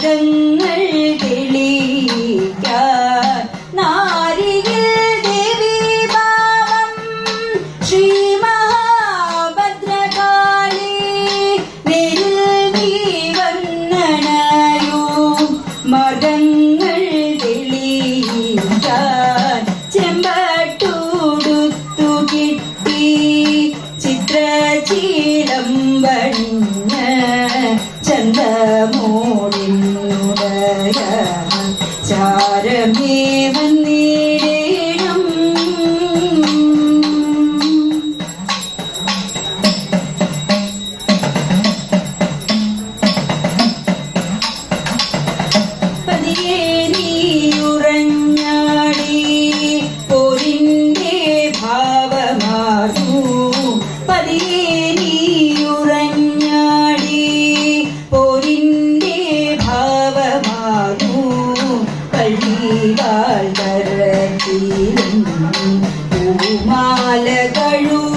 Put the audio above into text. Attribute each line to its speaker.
Speaker 1: പാദങ്ങൾ തെളിയിക്കാൻ നാരിയിൽ ദേവീഭാവം ശ്രീ മഹാഭദ്രകാളി നെരിൽ നീ വന്നണയൂ? മതങ്ങൾ തെളിയിക്കാൻ ചെമ്പട്ടൂടുത്തു കിട്ടി ചിത്രചീലം വണിഞ്ഞ ചന്തമോടിനുടയ ചാരമേ വന്നിടേണം പതിയെ പൂമാലകളും